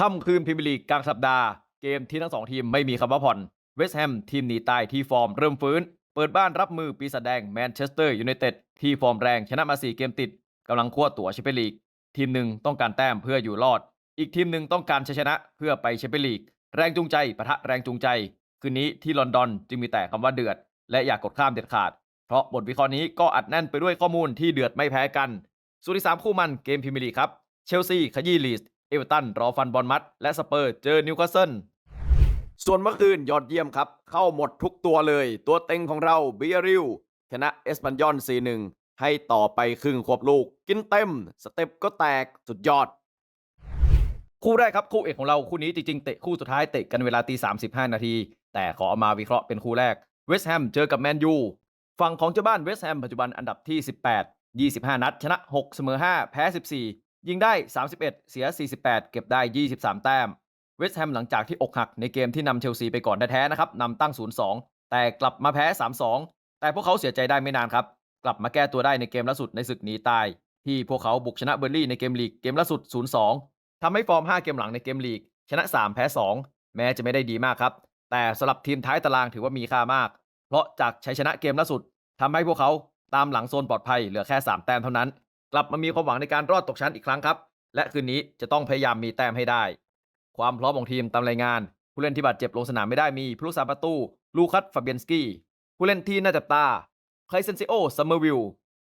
ค่ำคืนพรีเมียร์ลีกกลางสัปดาห์ เกมที่ทั้งสองทีมไม่มีคำว่าผ่อน เวสต์แฮมทีมหนีตายที่ฟอร์มเริ่มฟื้น เปิดบ้านรับมือปีศาจแดงแมนเชสเตอร์ยูไนเต็ดที่ฟอร์มแรงชนะมา4เกมติดกำลังขั้วตั๋วแชมเปี้ยนลีก ทีมหนึ่งต้องการแต้มเพื่ออยู่รอด อีกทีมหนึ่งต้องการชัยชนะเพื่อไปแชมเปี้ยนลีก แรงจูงใจปะทะแรงจูงใจ คืนนี้ที่ลอนดอนจึงมีแต่คำว่าเดือด และอย่ากกดข้ามเด็ดขาด เพราะบทวิเคราะห์นี้ก็อัดแน่นไปด้วยข้อมูลที่เดือดไม่แพ้กันส่วนที่สามคู่มันเกมพรีเมียร์ลีกครับเชลซีขยี้ลีส เอเวอร์ตันรอฟันบอลมัด และสเปอร์เจอนิวคาสเซิลส่วนเมื่อคืนยอดเยี่ยมครับ เข้าหมดทุกตัวเลย ตัวเต็งของเราเบียริวชนะเอสปันยอน4-1 ให้ต่อไปครึ่งควบลูก กินเต็ม สเต็ปก็แตกสุดยอด คู่แรกครับ คู่เอกของเราคู่นี้จริงๆ เตะคู่สุดท้ายเตะกันเวลาตี35 นาที แต่ขอเอามาวิเคราะห์เป็นคู่แรกเวสต์แฮมเจอกับแมนยูฝั่งของเจ้าบ้านเวสต์แฮมปัจจุบันอันดับที่ 18 25 นัด ชนะ 6 เสมอ 5 แพ้ 14 ยิงได้ 31 เสีย 48 เก็บได้ 23 แต้ม เวสต์แฮมหลังจากที่อกหักในเกมที่นำเชลซีไปก่อนแท้ๆนะครับนำตั้ง 0-2 แต่กลับมาแพ้ 3-2 แต่พวกเขาเสียใจได้ไม่นานครับ กลับมาแก้ตัวได้ในเกมล่าสุดในศึกหนีตาย ที่พวกเขาบุกชนะเบอร์ลี่ในเกมลีกเกมล่าสุด 0-2 ทำให้ฟอร์ม 5 เกมหลังในเกมลีก ชนะ 3 แพ้ 2 แม้จะไม่ได้ดีมากครับ แต่สำหรับทีมท้ายตารางถือว่ามีค่ามาก เพราะจากชัยชนะเกมล่าสุดทำให้พวกเขาตามหลังโซนปลอดภัยเหลือแค่ 3 แต้มเท่านั้น ลับมามีความหวังในการรอดตกชั้นอีกครั้งครับ และคืนนี้จะต้องพยายามมีแต้มให้ได้ ความพร้อมของทีมตามรายงาน ผู้เล่นที่บาดเจ็บลงสนามไม่ได้มีผู้รักษาประตูลูคัสฟาเบียนสกี้ผู้เล่นที่น่าจับตาไคลเซนซิโอซัมเมอร์วิล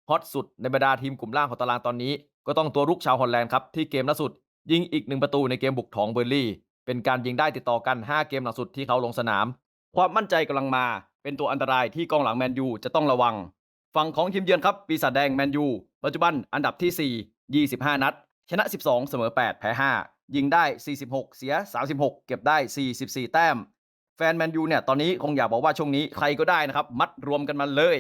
ฮอตสุดในบรรดาทีมกลุ่มล่างของตารางตอนนี้ ก็ต้องตัวรุกชาวฮอลแลนด์ครับ ที่เกมล่าสุด ยิงอีกหนึ่งประตูในเกมบุกของเบอร์ลี่ เป็นการยิงได้ติดต่อกัน 5 เกมหลังสุดที่เขาลงสนาม ความมั่นใจกำลังมา เป็นตัวอันตรายที่กองหลังแมนยูจะต้องระวัง ฝั่งของทีมเยือนครับ ปีศาจแดงแมนยู ปัจจุบันอันดับที่ 4 25 นัด ชนะ 12 เสมอ 8 แพ้ 5 ยิงได้ 46 เสีย 36 เก็บได้ 44 แต้ม แฟนแมนยูเนี่ยตอนนี้คงอยากบอกว่าช่วงนี้ใครก็ได้นะครับ มัดรวมกันมาเลย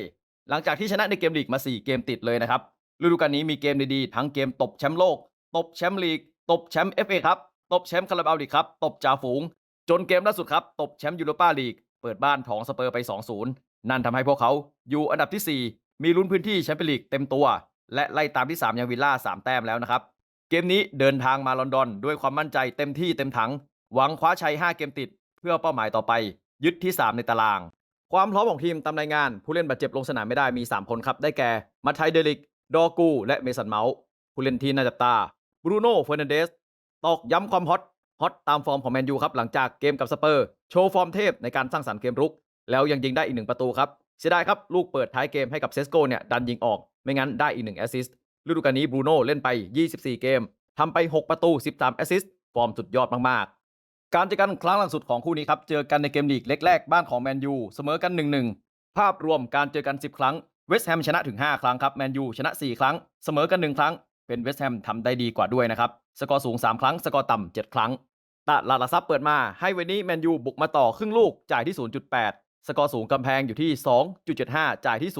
หลังจากที่ชนะในเกมลีกมา 4 เกมติดเลยนะครับฤดูกาลนี้มีเกมดีๆ ทั้งเกมตบแชมป์โลก ตบแชมป์ลีก ตบแชมป์เอฟเอครับ ตบแชมป์คาราบาลีกครับ ตบจ่าฝูง จนเกมล่าสุดครับ ตบแชมป์ยูโรปาลีก เปิดบ้านของสเปอร์ไป 2-0 นั่นทำให้พวกเขาอยู่อันดับที่ 4 มีลุ้นพื้นที่แชมเปี้ยนลีกเต็มตัว และไล่ตามที่3ยังวิลล่า3 แต้มแล้วนะครับ เกมนี้เดินทางมาลอนดอน ด้วยความมั่นใจเต็มที่เต็มถัง หวังคว้าชัย 5 เกมติด เพื่อเป้าหมายต่อไป ยึดที่ 3 ในตาราง ความพร้อมของทีมตามรายงาน ผู้เล่นบาดเจ็บลงสนามไม่ได้มี 3 คนครับ ได้แก่มาไทเดลิก ดอกู และเมสันเมาส์ผู้เล่นที่น่าจับตาบรูโน่เฟอร์นันเดสตอกย้ำความฮอตฮอตตามฟอร์มของแมนยูครับหลังจากเกมกับสเปอร์ โชว์ฟอร์มเทพในการสร้างสรรค์เกมรุก แล้วยังยิงได้อีกหนึ่งประตูครับเสียดายครับลูกเปิดท้ายเกมให้กับเซสโกเนี่ยดันยิงออก ไม่งั้นได้อีกหนึ่งแอสซิสต์ฤดูกาลนี้บรูโน่เล่นไป 24 เกมทำไป 6 ประตู 13 แอสซิสต์ฟอร์มสุดยอดมาก ๆ การเจอกันครั้งล่าสุดของคู่นี้ครับ เจอกันในเกมลีกเล็กแรกบ้านของแมนยูเสมอกัน 1-1 ภาพรวมการเจอกัน 10 ครั้งเวสต์แฮมชนะถึง 5 ครั้งครับแมนยูชนะ 4 ครั้ง เสมอกัน 1 ครั้ง เป็นเวสต์แฮมทำได้ดีกว่าด้วยนะครับสกอร์สูง 3 ครั้ง สกอร์ต่ำ7ครั้งตลาดหลักทรัพย์เปิดมาให้วันนี้แมนยูบุกมาต่อครึ่งลูกจ่ายที่ 0.8 สกอร์สูงกำแพงอยู่ที่ 2.75 จ่ายที่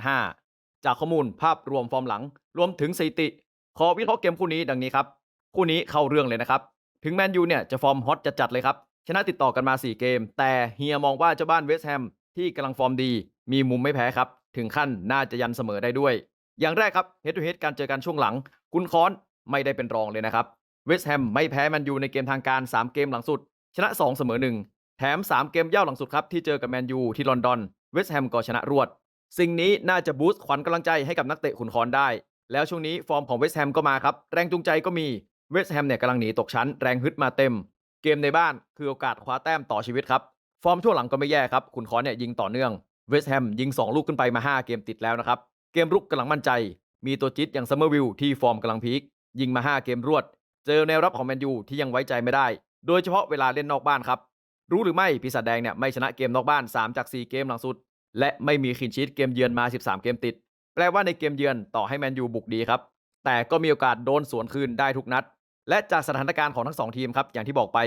0.75 จากข้อมูลภาพรวมฟอร์มหลัง รวมถึงสถิติ ขอวิเคราะห์เกมคู่นี้ดังนี้ครับ คู่นี้เข้าเรื่องเลยนะครับ ถึงแมนยูเนี่ยจะฟอร์มฮอตจัดๆเลยครับ ชนะติดต่อกันมา 4 เกม แต่เฮียมองว่าเจ้าบ้านเวสต์แฮมที่กำลังฟอร์มดี มีมุมไม่แพ้ครับ ถึงขั้นน่าจะยันเสมอได้ด้วย อย่างแรกครับเฮด o ูเฮดการเจอกันช่วงหลัง คุณคอนไม่ได้เป็นรองเลยนะครับเวสต์แฮมไม่แพ้แมนยูในเกมทางการ 3 เกมหลังสุด ชนะ 2 เสมอ 1 แถม 3 เกมเย่าหลังสุดครับที่เจอกับแมนยูที่ลอนดอนเวสต์แฮมก็ชนะรวด สิ่งนี้น่าจะบูสต์ขวัญกำลังใจให้กับนักเตะขุนคอนได้ แล้วช่วงนี้ฟอร์มของเวสต์แฮมก็มาครับ แรงจูงใจก็มี เวสต์แฮมเนี่ยกำลังหนีตกชั้น แรงฮึดมาเต็ม เกมในบ้านคือโอกาสคว้าแต้มต่อชีวิตครับ ฟอร์มช่วงหลังก็ไม่แย่ครับ ขุนคอนเนี่ยยิงต่อเนื่อง เวสต์แฮมยิง 2 ลูกขึ้นไปมา 5 เกมติดแล้วนะครับ เกมรุกกำลังมั่นใจ มีตัวจิตอย่างซัมเมอร์วิลที่ฟอร์มกำลังพีค ยิงมา 5 เกมรวด เจอแนวรับของแมนยูที่ยังไว้ใจไม่ได้ โดยเฉพาะเวลาเล่นนอกบ้านครับ รู้หรือไม่ปีศาจแดงเนี่ยไม่ชนะเกมนอกบ้าน 3 จาก 4 เกมหลังสุด และไม่มีคินชีตเกมเยือนมา 13 เกมติด แปลว่าในเกมเยือนต่อให้แมนยูบุกดีครับ แต่ก็มีโอกาสโดนสวนคืนได้ทุกนัด และจากสถานการณ์ของทั้งสองทีมครับ อย่างที่บอกไป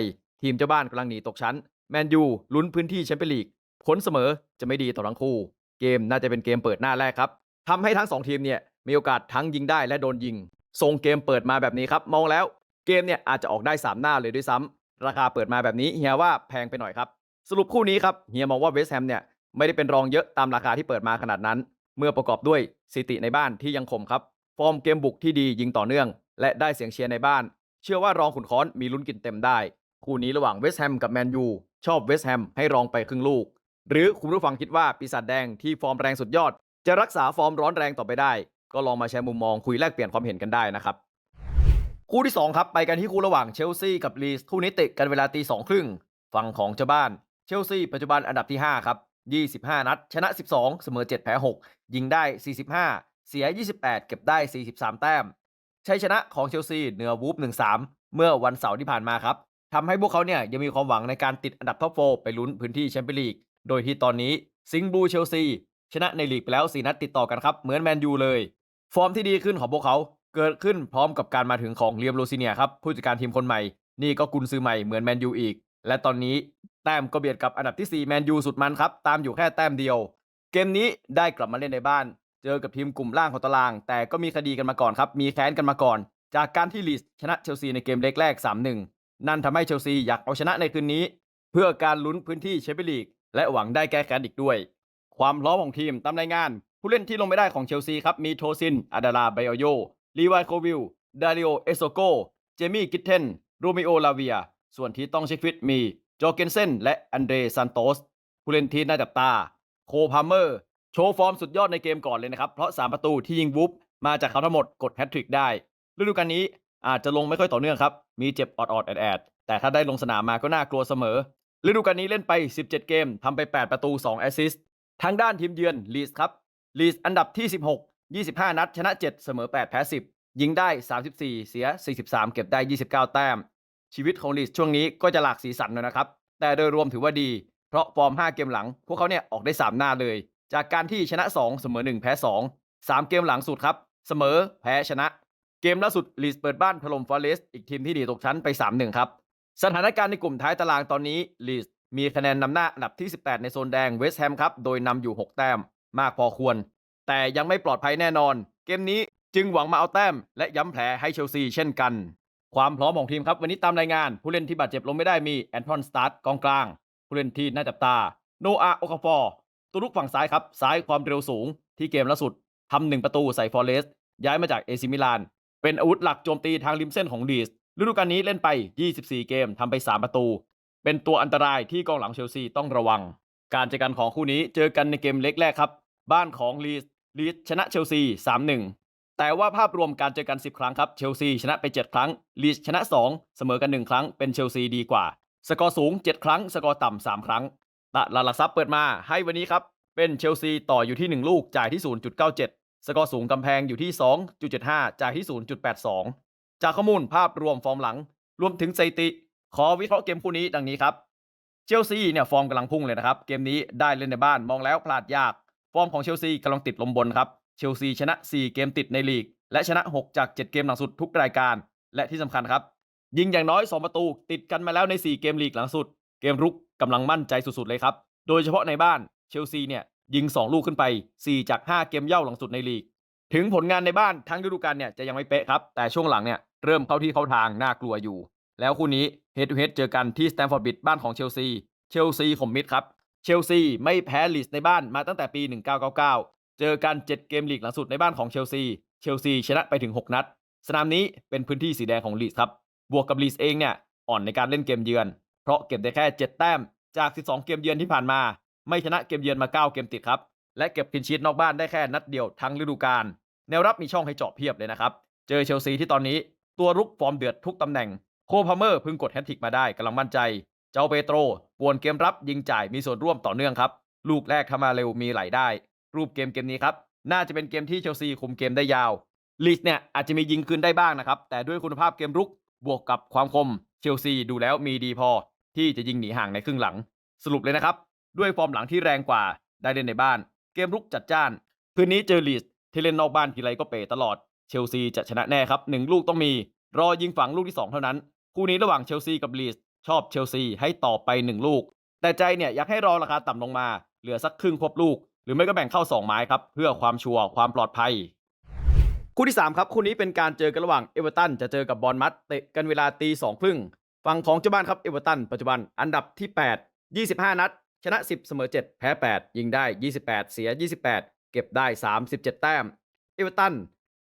ทีมเจ้าบ้านกำลังหนีตกชั้น แมนยูลุ้นพื้นที่แชมเปี้ยนลีก ผลเสมอจะไม่ดีต่อทั้งคู่ เกมน่าจะเป็นเกมเปิดหน้าแรกครับทำให้ทั้งสองทีมเนี่ยมีโอกาสทั้งยิงได้และโดนยิง ทรงเกมเปิดมาแบบนี้ครับ มองแล้วเกมเนี่ยอาจจะออกได้ 3 หน้าเลยด้วยซ้ำราคาเปิดมาแบบนี้เฮียว่าแพงไปหน่อยครับ สรุปคู่นี้ครับเฮียมองว่าเวสต์แฮมเนี่ย ไม่ได้เป็นรองเยอะตามราคาที่เปิดมาขนาดนั้น เมื่อประกอบด้วยสิติในบ้านที่ยังคมครับ ฟอร์มเกมบุกที่ดียิงต่อเนื่อง และได้เสียงเชียร์ในบ้าน เชื่อว่ารองขุนค้อนมีลุ้นกินเต็มได้ คู่นี้ระหว่างเวสต์แฮมกับแมนยูชอบเวสต์แฮมให้รองไปครึ่งลูก หรือคุณผู้ฟังคิดว่าปีศาจแดงที่ฟอร์มแรงสุดยอด จะรักษาฟอร์มร้อนแรงต่อไปได้ ก็ลองมาแชร์มุมมองคุยแลกเปลี่ยนความเห็นกันได้นะครับคู่ที่2ครับไปกันที่คู่ระหว่างเชลซีกับลีสคู่นี้เตะกันเวลาตีสองครึ่งฝั่งของเจ้าบ้านเชลซีปัจจุบันอันดับที่5ครับ 25 นัด ชนะ 12 เสมอ 7 แพ้ 6 ยิงได้ 45 เสีย 28 เก็บได้ 43 แต้มชัยชนะของเชลซีเหนือวูฟ1-3 เมื่อวันเสาร์ที่ผ่านมาครับทำให้พวกเขาเนี่ยยังมีความหวังในการติดอันดับท็อปโฟไปลุ้นพื้นที่แชมเปี้ยนลีก โดยที่ตอนนี้ซิงบูเชลซีชนะในลีกไปแล้ว 4 นัดติดต่อกันครับ เหมือนแมนยูเลย ฟอร์มที่ดีขึ้นของพวกเขาเกิดขึ้นพร้อมกับการมาถึงของเลียมโรซิเนียครับผู้จัดการทีมคนใหม่ นี่ก็กุนซื้อใหม่เหมือนแมนยูอีก และตอนนี้แต้มก็เบียดกับอันดับที่4แมนยูสุดมันครับ ตามอยู่แค่แต้มเดียว เกมนี้ได้กลับมาเล่นในบ้าน เจอกับทีมกลุ่มล่างของตาราง แต่ก็มีคดีกันมาก่อนครับ มีแค้นกันมาก่อน จากการที่ลีสชนะเชลซีในเกมเล็กแรก 3-1 นั่นทำให้เชลซีอยากเอาชนะในคืนนี้ เพื่อการลุ้นพื้นที่แชมเปี้ยนลีกและหวังได้แก้แค้นอีกด้วย ความพร้อมของทีมตามรายงาน ผู้เล่นที่ลงไม่ได้ของเชลซีครับมีโทซินอาดาราไบโอโยลีวายโควิลดาริโอเอโซโกเจมี่กิทเทนโรมิโอลาเวีย ส่วนที่ต้องเช็คฟิตมีจอเกนเซนและอันเดรซันโตสผู้เล่นที่น่าจับตา โคพาเมอร์ โชว์ฟอร์มสุดยอดในเกมก่อนเลยนะครับ เพราะ 3 ประตูที่ยิงวุบมาจากเขาทั้งหมดกดแฮตทริกได้ฤดูกาลนี้อาจจะลงไม่ค่อยต่อเนื่องครับ มีเจ็บออดๆแอดๆแต่ถ้าได้ลงสนามมาก็น่ากลัวเสมอฤดูกาลนี้เล่นไป 17 เกมทำไป 8 ประตู 2 แอสซิสต์ทางด้านทีมเยือนลีสครับลีสอันดับที่ 16 25 นัด ชนะ 7 เสมอ 8 แพ้ 10 ยิงได้ 34 เสีย 43 เก็บได้ 29 แต้ม ชีวิตของลีสช่วงนี้ก็จะหลากสีสันหน่อยนะครับ แต่โดยรวมถือว่าดี เพราะฟอร์ม 5 เกมหลัง พวกเขาเนี่ยออกได้ 3 หน้าเลย จากการที่ชนะ 2 เสมอ 1 แพ้ 2 3 เกมหลังสุดครับ เสมอแพ้ชนะ เกมล่าสุดลีสเปิดบ้านถล่มฟอเรสต์อีกทีมที่ดีตกชั้นไป 3-1 ครับสถานการณ์ในกลุ่มท้ายตารางตอนนี้ลีสมีคะแนนนำหน้าอันดับที่ 18 ในโซนแดงเวสต์แฮมครับ โดยนำอยู่ 6 แต้มมากพอควร แต่ยังไม่ปลอดภัยแน่นอน เกมนี้จึงหวังมาเอาแต้ม และย้ำแผลให้เชลซีเช่นกัน ความพร้อมของทีมครับ วันนี้ตามรายงาน ผู้เล่นที่บาดเจ็บลงไม่ได้มีแอนทอนสตาร์ทกองกลาง ผู้เล่นที่น่าจับตา โนอาโอคาฟอร์ตัวลุกฝั่งซ้ายครับ ซ้ายความเร็วสูง ที่เกมล่าสุดทำหนึ่งประตูใส่ฟอร์เรสต์ย้ายมาจากเอซิมิลาน เป็นอาวุธหลักโจมตีทางริมเส้นของลีสฤดูกาลนี้เล่นไป 24 เกมทำไป 3 ประตู เป็นตัวอันตรายที่กองหลังเชลซีต้องระวัง การเจอกันของคู่นี้เจอกันในเกมเล็กแรกครับ บ้านของลีสลีสชนะเชลซี 3-1 แต่ว่าภาพรวมการเจอกัน 10 ครั้งครับ เชลซีชนะไป 7 ครั้ง ลีสชนะ 2 เสมอกัน 1 ครั้ง เป็นเชลซีดีกว่า สกอร์สูง 7 ครั้ง สกอร์ต่ำ 3 ครั้งตลาดหลักทรัพย์เปิดมาให้วันนี้ครับ เป็นเชลซีต่ออยู่ที่ 1 ลูก จ่ายที่ 0.97 สกอร์สูงกำแพงอยู่ที่ 2.75 จ่ายที่ 0.82 จากข้อมูลภาพรวมฟอร์มหลัง รวมถึงสถิติ ขอวิเคราะห์เกมคู่นี้ดังนี้ครับ เชลซีเนี่ยฟอร์มกำลังพุ่งเลยนะครับ เกมนี้ได้เล่นในบ้านมองแล้วพลาดยาก ฟอร์มของเชลซีกำลังติดลมบนครับ เชลซีชนะ 4 เกมติดในลีก และชนะ 6 จาก 7 เกมหลังสุดทุกรายการ และที่สำคัญครับ ยิงอย่างน้อย 2 ประตูติดกันมาแล้วใน 4 เกมลีกหลังสุด เกมรุกกำลังมั่นใจสุดๆเลยครับ โดยเฉพาะในบ้านเชลซีเนี่ยยิง 2 ลูกขึ้นไป 4 จาก 5 เกมเย่าหลังสุดในลีก ถึงผลงานในบ้านทั้งฤดูกาลเนี่ยจะยังไม่เป๊ะครับ แต่ช่วงหลังเนี่ยเริ่มเข้าที่เข้าทางน่ากลัวอยู่ แล้วคู่นี้เฮดทูเฮดเจอกันที่สแตมฟอร์ดบิดบ้านของเชลซี เชลซีข่มมิดครับ เชลซีไม่แพ้ลีสในบ้านมาตั้งแต่ปี 1999 เจอกัน 7 เกมลีกหลังสุดในบ้านของเชลซี เชลซีชนะไปถึง 6 นัด สนามนี้เป็นพื้นที่สีแดงของลีสครับ บวกกับลีสเองเนี่ยอ่อนในการเล่นเกมเยือน เพราะเก็บได้แค่ 7 แต้มจาก 12 เกมเยือนที่ผ่านมา ไม่ชนะเกมเยือนมา 9 เกมติดครับ และเก็บคินชีตนอกบ้านได้แค่นัดเดียวทั้งฤดูกาล แนวรับมีช่องให้เจาะเพียบเลยนะครับ เจอเชลซีที่ตอนนี้ตัวรุกฟอร์มเดือดทุกตำแหน่ง โคพาเมอร์พิ่งกดแฮตทริกมาได้กำลังมั่นใจ เจ้าเปโตรป่วนเกมรับยิงจ่ายมีส่วนร่วมต่อเนื่องครับ ลูกแรกทำมาเร็วมีไหลได้ รูปเกมเกมนี้ครับ น่าจะเป็นเกมที่เชลซีคุมเกมได้ยาวลีสเนี่ยอาจจะมียิงคืนได้บ้างนะครับ แต่ด้วยคุณภาพเกมรุกบวกกับความคมเชลซีดูแล้วมีดีพอ ที่จะยิงหนีห่างในครึ่งหลัง สรุปเลยนะครับ ด้วยฟอร์มหลังที่แรงกว่าได้เล่นในบ้าน เกมรุกจัดจ้านคืนนี้เจอลีสที่เล่นนอกบ้านทีไรก็เป๋ตลอดเชลซีจะชนะแน่ครับหนึ่งลูกต้องมี รอยิงฝังลูกที่ 2 เท่านั้น คู่นี้ระหว่างเชลซีกับลีสชอบเชลซีให้ต่อไป 1 ลูก แต่ใจเนี่ยอยากให้รอราคาต่ำลงมา เหลือสักครึ่งครบลูก หรือไม่ก็แบ่งเข้า 2 ไม้ครับ เพื่อความชัวร์ความปลอดภัย คู่ที่ 3 ครับคู่นี้เป็นการเจอกันระหว่างเอเวอร์ตันจะเจอกับบอลมัดเตะกันเวลาตีสองครึ่งฝั่งของเจ้าบ้านครับเอเวอร์ตันปัจจุบันอันดับที่ 8 25 นัด ชนะ 10 เสมอ 7 แพ้ 8 ยิงได้ 28 เสีย 28 เก็บได้ 37 แต้มเอเวอร์ตัน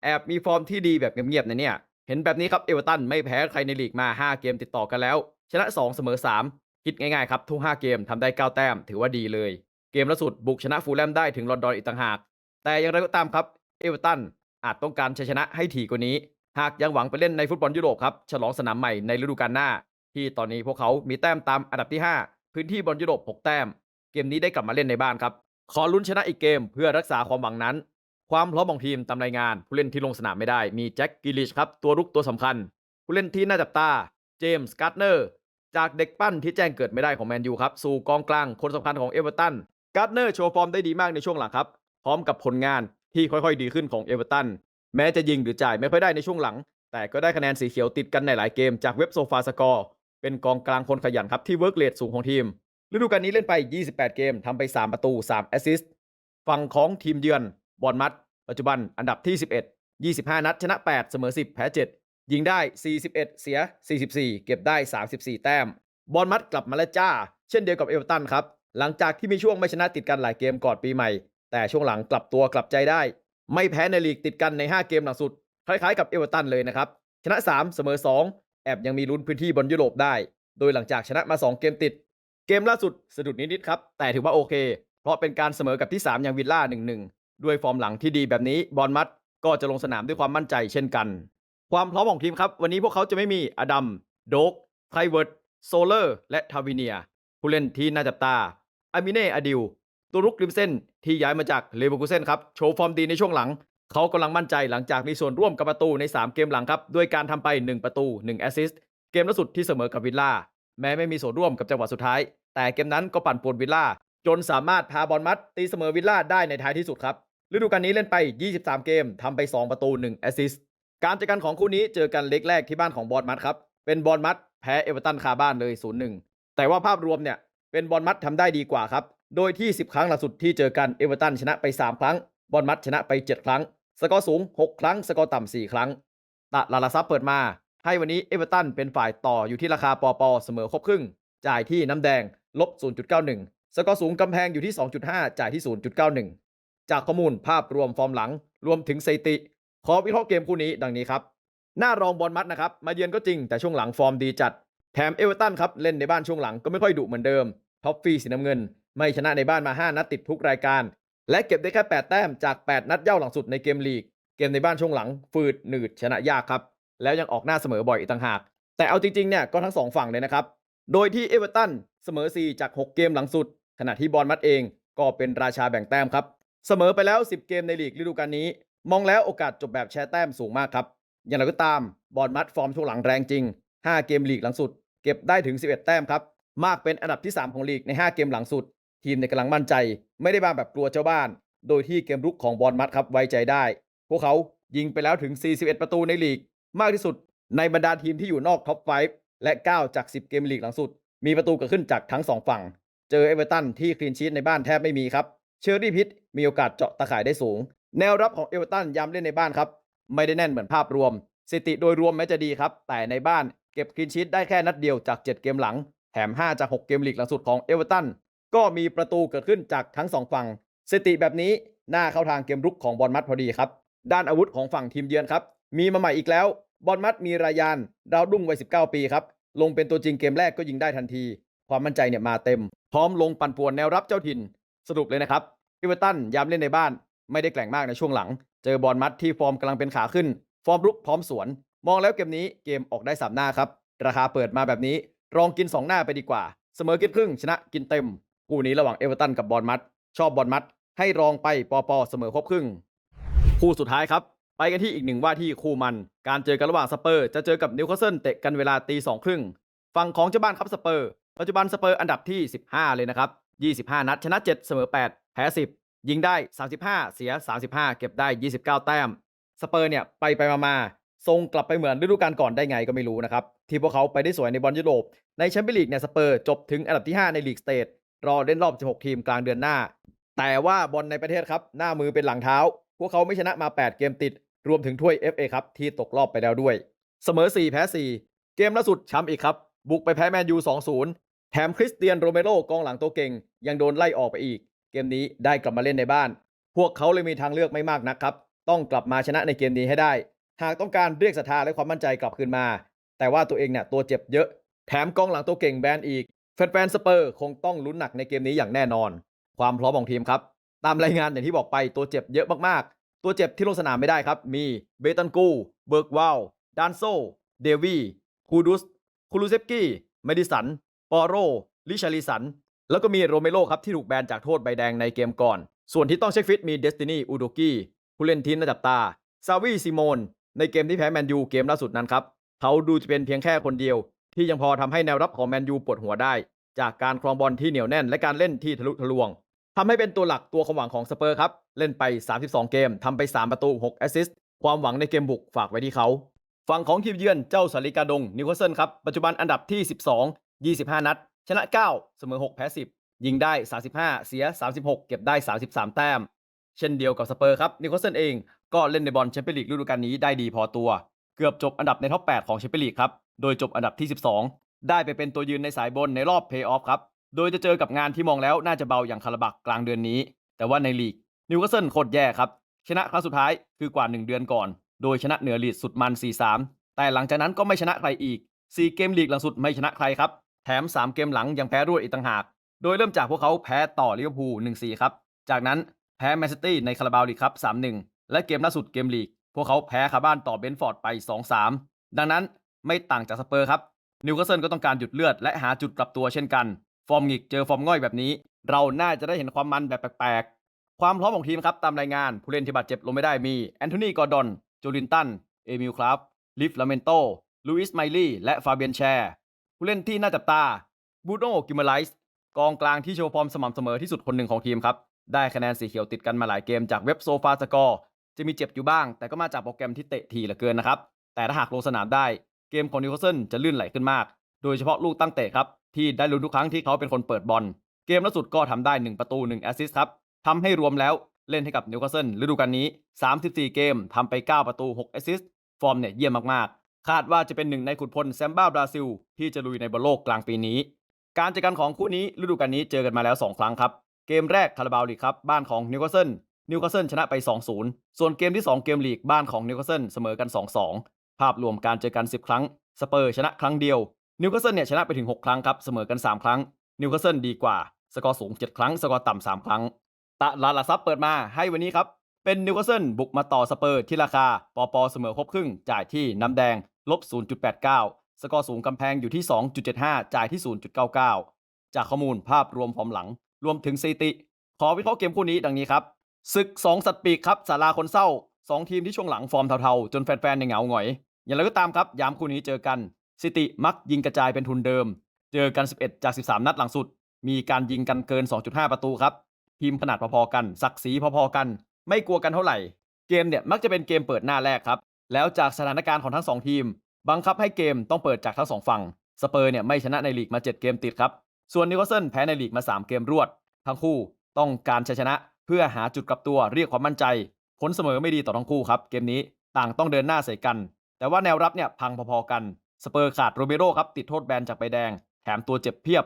แอบมีฟอร์มที่ดีแบบเงียบๆนะเนี่ยเห็นแบบนี้ครับเอเวอร์ตันไม่แพ้ใครในลีกมา 5 เกมติดต่อกันแล้ว ชนะ 2 เสมอ 3 คิดง่ายๆครับทุก 5 เกมทำได้ 9 แต้มถือว่าดีเลย เกมล่าสุดบุกชนะฟูลแลมได้ถึงลอนดอนอีกต่างหาก แต่อย่างไรก็ตามครับ เอเวอร์ตันอาจต้องการชัยชนะให้ถี่กว่านี้ หากยังหวังไปเล่นในฟุตบอลยุโรปครับ ฉลองสนามใหม่ในฤดูกาลหน้า ที่ตอนนี้พวกเขามีแต้มตามอันดับที่ 5 พื้นที่บอลยุโรป 6 แต้ม เกมนี้ได้กลับมาเล่นในบ้านครับ ขอลุ้นชนะอีกเกมเพื่อรักษาความหวังนั้น ความพร้อมของทีมตามรายงาน ผู้เล่นที่ลงสนามไม่ได้มีแจ็คกิลิชครับตัวรุกตัวสำคัญ ผู้เล่นที่น่าจับตาเจมส์การ์เนอร์จากเด็กปั้นที่แจ้งเกิดไม่ได้ของแมนยูครับสู่กองกลางคนสำคัญของเอเวอร์ตัน การ์เนอร์โชว์ฟอร์มได้ดีมากในช่วงหลังครับ พร้อมกับผลงานที่ค่อยๆ ดีขึ้นของเอเวอร์ตันแม้จะยิงหรือจ่ายไม่ค่อยได้ในช่วงหลัง แต่ก็ได้คะแนนสีเขียวติดกันในหลายเกมจากเว็บโซฟาสกอร์เป็นกองกลางคนขยันครับที่เวิร์กเรทสูงของทีมฤดูกาลนี้เล่นไป 28 เกมทำไป 3 ประตู 3 แอสซิสต์ฝั่งของทีมเยือนบอลมัด ปัจจุบันอันดับที่ 11 25 นัด ชนะ 8 เสมอ 10 แพ้ 7 ยิงได้ 41 เสีย 44 เก็บได้ 34 แต้ม บอลมัดกลับมาแล้วจ้า เช่นเดียวกับเอเวอร์ตันครับ หลังจากที่มีช่วงไม่ชนะติดกันหลายเกมก่อนปีใหม่ แต่ช่วงหลังกลับตัวกลับใจได้ ไม่แพ้ในลีกติดกันใน 5 เกมหลังสุด คล้ายๆกับเอเวอร์ตันเลยนะครับ ชนะ 3 เสมอ 2 แอบยังมีลุ้นพื้นที่บนยุโรปได้ โดยหลังจากชนะมา 2 เกมติด เกมล่าสุดสะดุดนิดๆครับ แต่ถือว่าโอเค เพราะเป็นการเสมอกับที่ 3 อย่างวิลล่า1-1 ด้วยฟอร์มหลังที่ดีแบบนี้บอลมัดก็จะลงสนามด้วยความมั่นใจเช่นกัน ความพร้อมของทีมครับ วันนี้พวกเขาจะไม่มีอดัม โดกไทเวิร์ดโซเลอร์ และทาวิเนีย ผู้เล่นที่น่าจับตา อามิเน่อดิลตัวรุกริมเส้นที่ย้ายมาจากเลเวอร์คูเซนครับโชว์ฟอร์มดีในช่วงหลัง เขากำลังมั่นใจหลังจากมีส่วนร่วมกับประตูใน 3 เกมหลังครับด้วยการทำไป 1 ประตู1แอสซิสต์เกมล่าสุดที่เสมอกับวิลล่าแม้ไม่มีส่วนร่วมกับจังหวะสุดท้าย แต่เกมนั้นก็ปั่นป่วนวิลล่าจนสามารถพาบอลมัดตีเสมอวิลล่าได้ในท้ายที่สุดครับฤดูกาลนี้เล่นไป 23 เกมทำไป 2 ประตู1แอสซิสต์การเจอกันของคู่นี้เจอกันเล็กแรกที่บ้านของบอลมัดครับเป็นบอลมัดแพ้เอเวอร์ตันคาบ้านเลย 0-1 แต่ว่าภาพรวมเนี่ย เป็นบอลมัดทำได้ดีกว่าครับ โดยที่ 10 ครั้งล่าสุดที่เจอกันเอเวอร์ตันชนะไป 3 ครั้ง บอลมัดชนะไป 7 ครั้ง สกอร์สูง 6 ครั้ง สกอร์ต่ำ4ครั้งตะลาลาซับเปิดมา ให้วันนี้เอเวอร์ตันเป็นฝ่ายต่ออยู่ที่ราคาปอปอเสมอครบครึ่ง จ่ายที่น้ำแดงลบ 0.91 สกอร์สูงกำแพงอยู่ที่ 2.5 จ่ายที่ 0.91 จากข้อมูลภาพรวมฟอร์มหลัง รวมถึงสถิติ ขอวิเคราะห์เกมคู่นี้ดังนี้ครับ หน้ารองบอลมัดนะครับ มาเยือนก็จริงแต่ช่วงหลังฟอร์มดีจัด แถมเอเวอร์ตันครับเล่นในบ้านช่วงหลังก็ไม่ค่อยดุเหมือนเดิมท็อปฟรีสีน้ำเงิน ไม่ชนะในบ้านมา 5 นัดติดทุกรายการ และเก็บได้แค่ 8 แต้มจาก 8 นัดเย่าหลังสุดในเกมลีก เกมในบ้านช่วงหลังฟืดหนืดชนะยากครับ แล้วยังออกหน้าเสมอบ่อยอีกต่างหาก แต่เอาจริงๆเนี่ยก็ทั้งสองฝั่งเลยนะครับ โดยที่เอเวอร์ตันเสมอ 4 จาก 6 เกมหลังสุด ขณะที่บอลมัดเองก็เป็นราชาแบ่งแต้มครับเสมอไปแล้ว 10 เกมในลีกฤดูกาลนี้ มองแล้วโอกาสจบแบบแชร์แต้มสูงมากครับอย่างไรก็ตามบอลมัดฟอร์มช่วงหลังแรงจริง 5 เกมลีกหลังสุด เก็บได้ถึง 11 แต้มครับ มากเป็นอันดับที่ 3 ของลีกใน 5 เกมหลังสุด ทีมในกำลังมั่นใจ ไม่ได้มาแบบกลัวเจ้าบ้าน โดยที่เกมรุกของบอลมัดครับไว้ใจได้ พวกเขายิงไปแล้วถึง 41 ประตูในลีก มากที่สุดในบรรดาทีมที่อยู่นอกท็อป5และ 9 จาก 10 เกมลีกหลังสุด มีประตูเกิดขึ้นจากทั้ง 2 ฝั่ง เจอเอเวอร์ตันที่คลีนชีตในบ้านแทบไม่มีครับ เชอร์รี่พิตมีโอกาสเจาะตะข่ายได้สูง แนวรับของเอเวอร์ตันย้ำเล่นในบ้านครับ ไม่ได้แน่นเหมือนภาพรวม สถิติโดยรวมแม้จะดีครับ แต่ในบ้านเก็บคลีนชีตได้แค่นัดเดียวจาก 7 เกมหลัง แถม 5 จาก 6 เกมลีกหลังสุดของเอเวอร์ตันก็มีประตูเกิดขึ้นจากทั้ง 2 ฝั่งสถิติแบบนี้น่าเข้าทางเกมรุกของบอลมัดพอดีครับ ด้านอาวุธของฝั่งทีมเยือนครับ มีมาใหม่อีกแล้ว บอลมัดมีรายานดาวรุ่งวัย 19 ปีครับ ลงเป็นตัวจริงเกมแรกก็ยิงได้ทันที ความมั่นใจเนี่ยมาเต็ม พร้อมลงปั่นป่วนแนวรับเจ้าถิ่น สรุปเลยนะครับเอเวอร์ตันยามเล่นในบ้าน ไม่ได้แกร่งมากในช่วงหลัง เจอบอลมัดที่ฟอร์มกำลังเป็นขาขึ้น ฟอร์มรุกพร้อมสวน มองแล้วเกมนี้เกมออกได้สามหน้าครับ ราคาเปิดมาแบบนี้ลองกิน 2 หน้าไปดีกว่า เสมอกินครึ่งชนะกินเต็มคู่นี้ระหว่างเอเวอร์ตันกับบอลมัด ชอบบอลมัด ให้รองไปปอปอเสมอครบครึ่ง คู่สุดท้ายครับ ไปกันที่อีกหนึ่งว่าที่คู่มัน การเจอกันระหว่างสเปอร์จะเจอกับนิวคาสเซิลเตะกันเวลาตีสองครึ่งฝั่งของเจ้าบ้านครับสเปอร์ปัจจุบันสเปอร์อันดับที่ 15 เลยนะครับ 25 นัด ชนะ 7 เสมอ 8 แพ้ 10 ยิงได้ 35 เสีย 35 เก็บได้ 29 แต้ม สเปอร์เนี่ยไปไปมามาทรงกลับไปเหมือนฤดูกาลก่อนได้ไงก็ไม่รู้นะครับ ที่พวกเขาไปได้สวยในบอลยุโรป ในแชมเปี้ยนลีกเนี่ยสเปอร์จบถึงอันดับที่ 5 ในลีกสเตทรอเล่นรอบ 16 ทีมกลางเดือนหน้า แต่ว่าบอลในประเทศครับ หน้ามือเป็นหลังเท้า พวกเขาไม่ชนะมา 8 เกมติด รวมถึงถ้วย FA ครับที่ตกรอบไปแล้วด้วย เสมอ 4 แพ้ 4 เกมล่าสุดช้ำอีกครับ บุกไปแพ้แมนยู 2-0 แถมคริสเตียนโรเมโรกองหลังตัวเก่ง ยังโดนไล่ออกไปอีก เกมนี้ได้กลับมาเล่นในบ้าน พวกเขาเลยมีทางเลือกไม่มากนักครับ ต้องกลับมาชนะในเกมนี้ให้ได้ หากต้องการเรียกศรัทธาและความมั่นใจกลับคืนมา แต่ว่าตัวเองเนี่ยตัวเจ็บเยอะ แถมกองหลังตัวเก่งแบนอีก แฟนๆสเปอร์คงต้องลุ้นหนักในเกมนี้อย่างแน่นอน ความพร้อมของทีมครับ ตามรายงานอย่างที่บอกไปตัวเจ็บเยอะมากๆ ตัวเจ็บที่ลงสนามไม่ได้ครับ มีเบตันกูเบิร์กวาลดานโซ เดวีคูดุสคูลูเซฟกี้เมดิสัน ปอโร ลิชาริสัน แล้วก็มีโรเมโรครับที่ถูกแบนจากโทษใบแดงในเกมก่อน ส่วนที่ต้องเช็คฟิตมีเดสตินี อูโดกี้ ผู้เล่นทีมน่าจับตาซาวีซิโมนในเกมที่แพ้แมนยูเกมล่าสุดนั้นครับ เขาดูจะเป็นเพียงแค่คนเดียว ที่ยังพอทำให้แนวรับของแมนยูปวดหัวได้ จากการครองบอลที่เหนียวแน่นและการเล่นที่ทะลุทะลวงทำให้เป็นตัวหลักตัวความหวังของสเปอร์ครับ เล่นไป 32 เกมทำไป 3 ประตู 6 แอสซิสต์ความหวังในเกมบุกฝากไว้ที่เขาฝั่งของทีมเยือนเจ้าสาริกาดงนิวคาสเซิลครับปัจจุบันอันดับที่ 12 25 นัด ชนะ 9 เสมอ 6 แพ้ 10 ยิงได้ 35 เสีย 36 เก็บได้ 33 แต้ม เช่นเดียวกับสเปอร์ครับนิวคาสเซิลเองก็เล่นในบอลแชมเปี้ยนลีกฤดูกาลนี้ได้ดีพอตัว เกือบจบอันดับในท็อป 8 ของแชมเปี้ยนลีกครับ โดยจบอันดับที่ 12 ได้ไปเป็นตัวยืนในสายบนในรอบเพย์ออฟครับ โดยจะเจอกับงานที่มองแล้วน่าจะเบาอย่างคาราบักกลางเดือนนี้ แต่ว่าในลีกนิวคาสเซิลโคตรแย่ครับ ชนะครั้งสุดท้ายคือกว่า 1 เดือนก่อน โดยชนะเหนือลีดสุดมัน 4-3 แต่หลังจากนั้นก็ไม่ชนะใครอีก 4 เกมลีกหลังสุดไม่ชนะใครครับ แถม 3 เกมหลังยังแพ้รวดอีกต่างหาก โดยเริ่มจากพวกเขาแพ้ต่อลิเวอร์พูล1-4 ครับ จากนั้น แพ้แมนซิตี้ในคาราบาวลีกครับ 3-1 และเกมล่าสุดเกมลีก พวกเขาแพ้คาบ้านต่อเบนฟอร์ดไป 2-3 ดังนั้นไม่ต่างจากสเปอร์ครับ นิวคาสเซิลก็ต้องการหยุดเลือดและหาจุดกลับตัวเช่นกัน ฟอร์มหงิกเจอฟอร์มง่อยแบบนี้ เราน่าจะได้เห็นความมันแบบแปลกๆ ความพร้อมของทีมครับตามรายงานผู้เล่นที่บาดเจ็บลงไม่ได้มีแอนโทนีกอร์ดอนโจลินตัน เอมิลคราฟลิฟลาเมนโตลูอิสไมลี่และฟาเบียนแชร์ผู้เล่นที่น่าจับตาบูโนกิมไลส์กองกลางที่โชว์ฟอร์มสม่ำเสมอที่สุดคนหนึ่งของทีมครับ ได้คะแนนสีเขียวติดกันมาหลายเกมจากเว็บโซฟาสกอร์จะมีเจ็บอยู่บ้าง แต่ก็มาจากโปรแกรมที่เตะทีเหลือเกินนะครับ แต่ถ้าหากลงสนามได้เกมของนิวคาสเซิลจะลื่นไหลขึ้นมาก โดยเฉพาะลูกตั้งเตะครับที่ได้ลุ้นทุกครั้งที่เขาเป็นคนเปิดบอล เกมล่าสุดก็ทำได้ 1 ประตู 1 แอสซิสต์ครับทำให้รวมแล้วเล่นให้กับนิวคาสเซิลฤดูกาลนี้ 34 เกมทำไป 9 ประตู 6 แอสซิสต์ฟอร์มเนี่ยเยี่ยมมากๆ คาดว่าจะเป็นหนึ่งในขุนพลแซมบ้าบราซิล ที่จะลุยในบอลโลกกลางปีนี้ การเจอกันของคู่นี้ฤดูกาลนี้เจอกันมาแล้ว 2 ครั้งครับ เกมแรกคาราบาวลีกครับบ้านของนิวคาสเซิลนิวคาสเซิลชนะไป 2-0 ส่วนเกมที่ 2 เกมลีกบ้านของนิวคาสเซิลเสมอกัน 2-2 ภาพรวมการเจอกัน 10 ครั้งสเปอร์ชนะครั้งเดียวนิวคาสเซิลเนี่ยชนะไปถึง 6 ครั้งครับเสมอกัน 3 ครั้งนิวคาสเซิลดีกว่า สกอร์สูง 7 ครั้ง สกอร์ต่ำ3ครั้งตลาดหลักทรัพย์เปิดมาให้วันนี้ครับเป็นนิวคาสเซิลบุกมาต่อสเปอร์ที่ราคาปอปอเสมอครบครึ่ง จ่ายที่น้ำแดงลบ0.89 สกอร์สูงกำแพงอยู่ที่ 2.75 จ่ายที่ 0.99 จากข้อมูลภาพรวมพร้อมหลัง รวมถึงสถิติ ขอวิเคราะห์เกมคู่นี้ดังนี้ครับศึก 2 สัตว์ปีกครับสาราคนเศร้า 2 ทีมที่ช่วงหลังฟอร์มเทาๆ จนแฟนๆในยเหงาหงอย อย่างไรก็ตามครับยามคู่นี้เจอกันซิติมักยิงกระจายเป็นทุนเดิม เจอกัน 11 จาก 13 นัดหลังสุด มีการยิงกันเกิน 2.5 ประตูครับทีมขนาดพอๆกันศักดิ์ศรีพอๆกัน ไม่กลัวกันเท่าไหร่ เกมเนี่ยมักจะเป็นเกมเปิดหน้าแรกครับแล้วจากสถานการณ์ของทั้ง 2 ทีม บังคับให้เกมต้องเปิดจากทั้ง 2 ฝั่งสเปอร์เนี่ยไม่ชนะในลีกมา 7 เกมติดครับ ส่วนนิวคาสเซิลแพ้ในลีกมา 3 เกมรวด ทั้งคู่ต้องการชัยชนะ เพื่อหาจุดกลับตัวเรียกความมั่นใจ ผลเสมอไม่ดีต่อทั้งคู่ครับ เกมนี้ต่างต้องเดินหน้าใส่กัน แต่ว่าแนวรับเนี่ยพังพอๆกัน สเปอร์ขาดโรเบโรครับติดโทษแบนจากใบแดง แถมตัวเจ็บเพียบ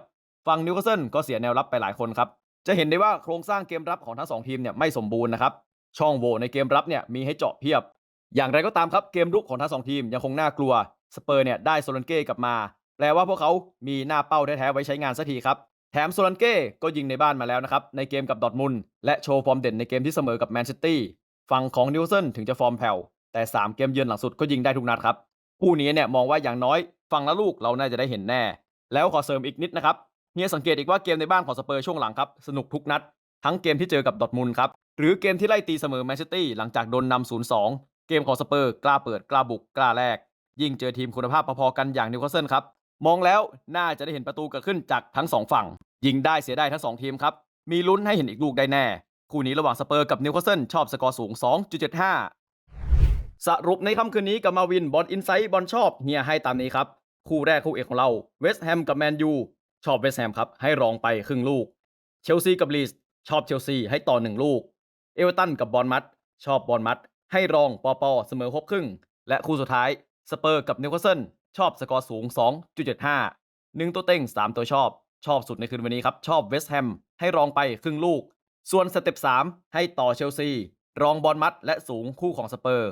ฝั่งนิวคาสเซิลก็เสียแนวรับไปหลายคนครับ จะเห็นได้ว่าโครงสร้างเกมรับของทั้งสองทีมเนี่ยไม่สมบูรณ์นะครับ ช่องโหว่ในเกมรับเนี่ยมีให้เจาะเพียบ อย่างไรก็ตามครับเกมรุกของทั้งสองทีมยังคงน่ากลัว สเปอร์เนี่ยได้โซลันเก้กลับมา แปลว่าพวกเขามีหน้าเป้าแท้ๆไว้ใช้งานสักทีครับ แถมโซลันเก้ก็ยิงในบ้านมาแล้วนะครับ ในเกมกับดอทมุนและโชว์ฟอร์มเด่นในเกมที่เสมอกับแมนซิตี้ฝั่งของนิวเซิลถึงจะฟอร์มแผ่วแต่ 3 เกมเยือนหลังสุดก็ยิงได้ทุกนัดครับคู่นี้เนี่ยมองว่าอย่างน้อยฝั่งละลูกเราน่าจะได้เห็นแน่ แล้วขอเสริมอีกนิดนะครับเฮียสังเกตอีกว่าเกมในบ้านของสเปอร์ช่วงหลังครับสนุกทุกนัด ทั้งเกมที่เจอกับดอทมุนครับหรือเกมที่ไล่ตีเสมอแมนซิตี้หลังจากโดนนำ0-2 เกมของสเปอร์กล้าเปิดกล้าบุกกล้าแลกยิ่งเจอทีมคุณภาพพอๆกันอย่างนิวคาสเซิลครับ มองแล้วน่าจะได้เห็นประตูเกิดขึ้นจากทั้งสองฝั่ง ยิงได้เสียได้ทั้ง2ทีมครับ มีลุ้นให้เห็นอีกลูกได้แน่ คู่นี้ระหว่างสเปอร์กับนิวคาสเซิลชอบสกอร์สูง 2.75 สรุปในค่ำคืนนี้กับมาวินบอลอินไซต์บอลชอบเฮียให้ตามนี้ครับ คู่แรกคู่เอกของเราเวสต์แฮมกับแมนยูชอบเวสต์แฮมครับให้รองไปครึ่งลูก เชลซีกับลีสชอบเชลซีให้ต่อ1ลูก เอเวอร์ตันกับบอลมัดชอบบอลมัดให้รองปอปอเสมอครบครึ่ง และคู่สุดท้ายสเปอร์กับนิวคาสเซิล ชอบสกอร์สูง 2.75 1 ตัวเต็ง 3 ตัวชอบ ชอบสุดในคืนวันนี้ครับ ชอบเวสต์แฮมให้รองไปครึ่งลูก ส่วนสเต็ป 3 ให้ต่อเชลซี รองบอลมัดและสูงคู่ของสเปอร์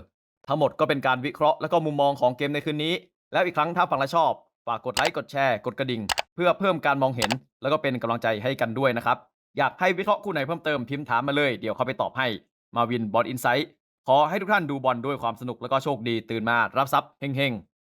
ทั้งหมดก็เป็นการวิเคราะห์และก็มุมมองของเกมในคืนนี้ แล้วอีกครั้งถ้าฟังและชอบ ฝากกดไลค์กดแชร์กดกระดิ่ง เพื่อเพิ่มการมองเห็น แล้วก็เป็นกำลังใจให้กันด้วยนะครับอยากให้วิเคราะห์คู่ไหนเพิ่มเติมพิมพ์ถามมาเลยเดี๋ยวเขาไปตอบให้มาวินบอลอินไซต์ขอให้ทุกท่านดูบอลด้วยความสนุกแล้วก็โชคดีตื่นมารับทรัพย์เฮงๆ